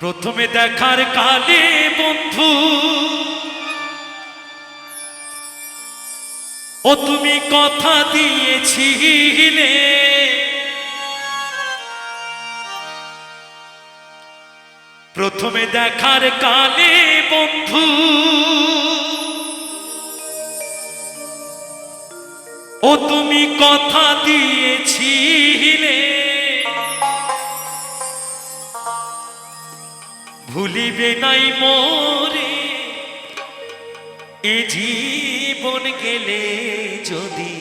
প্রথমে দেখার কালে বন্ধু। ও তুমি কথা দিয়েছিলে। প্রথমে দেখার কালে বন্ধু। ও তুমি কথা দিয়েছিলে। ভুলিবে নাই মোরে। এ জীবন গেলে যদি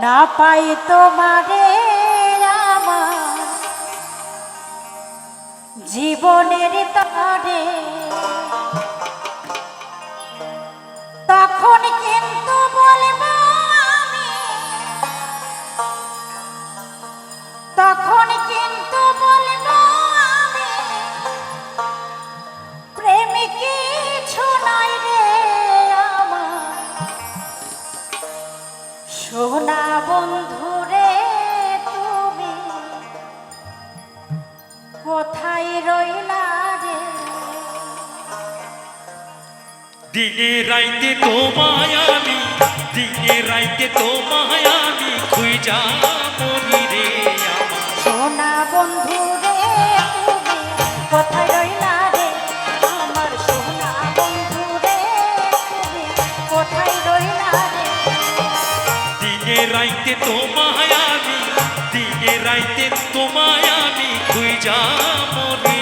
না পাই তোমারে আমার জীবনের তরে বন্ধুরে তুমি কোথায় রইলা রে? দিনে রাইতে তোমায় আমি দিনে রাইতে তোমায় আমি খুঁজা মরি রে আমার। সোনা বন্ধুরে তুমি কোথায় রইলা দিনে রাইতে তোমায় আমি দিনে রাইতে তোমায় আমি খুঁজা মরি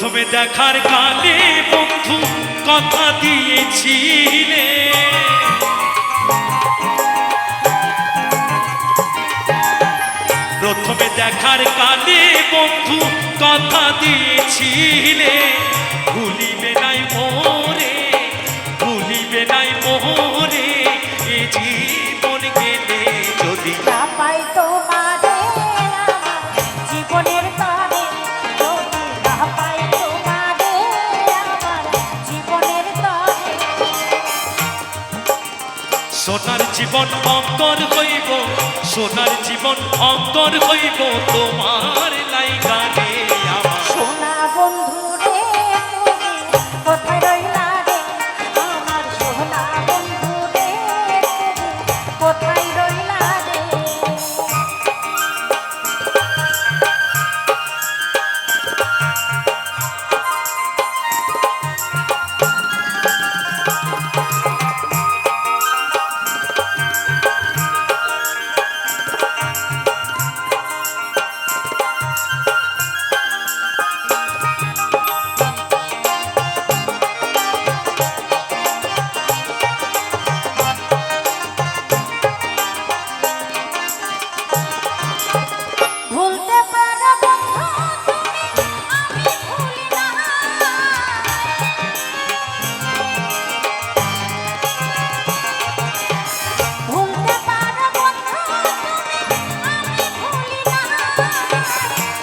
প্রথমে দেখার কালে বন্ধু কথা দিয়েছিলে। প্রথমে দেখার কালে বন্ধু কথা দিয়েছিলে। ভুলিবে নাই মোরে, ভুলিবে নাই মোরে। জীবন অন্তর হইব সোনার জীবন অন্তর হইব তোমার।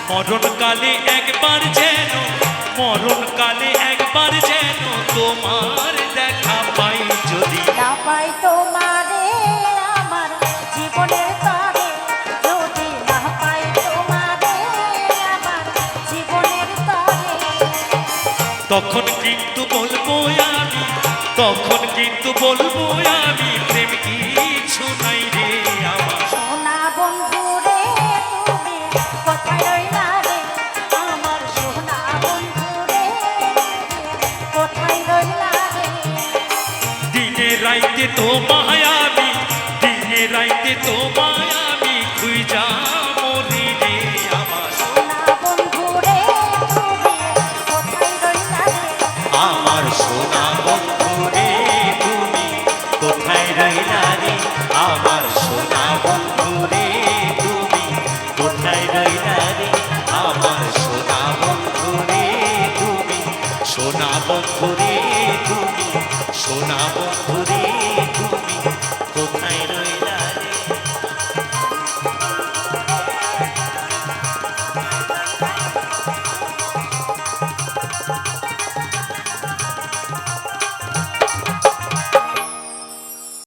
মরণকালে একবার যেন মরণকালে একবার যেন তোমার তখন কিন্তু বলব আমি তখন কিন্তু বলব আমি প্রেম কিছু নাই রে আমার। সোনা দিনে রাইতে তো মায়া দিনে রাইতে তো Oh.